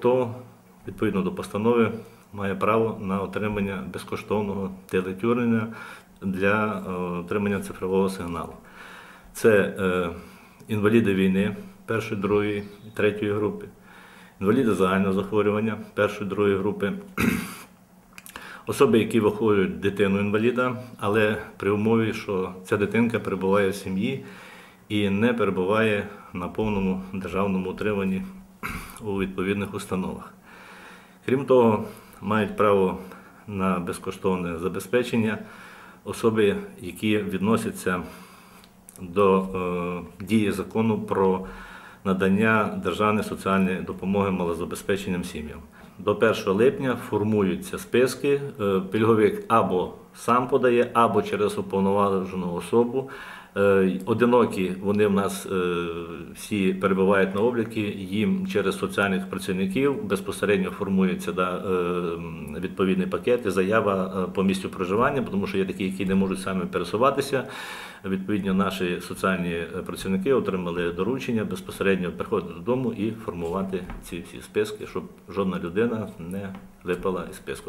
то відповідно до постанови має право на отримання безкоштовного телетюрення для е, отримання цифрового сигналу. Це е, інваліди війни першої, другої, третьої групи, інваліди загального захворювання першої, другої групи, особи, які виховують дитину інваліда, але при умові, що ця дитинка перебуває в сім'ї і не перебуває на повному державному утриманні у відповідних установах. Крім того, мають право на безкоштовне забезпечення особи, які відносяться до е, дії закону про надання державної соціальної допомоги малозабезпеченим сім'ям. До 1 липня формуються списки. е, Пільговик або сам подає, або через уповноважену особу. Е, Одинокі вони в нас е, всі перебувають на обліки, їм через соціальних працівників безпосередньо формується да, е, відповідний пакет і заява по місцю проживання, тому що є такі, які не можуть самі пересуватися. Відповідно, наші соціальні працівники отримали доручення безпосередньо приходити додому і формувати ці всі списки, щоб жодна людина не випала із списку.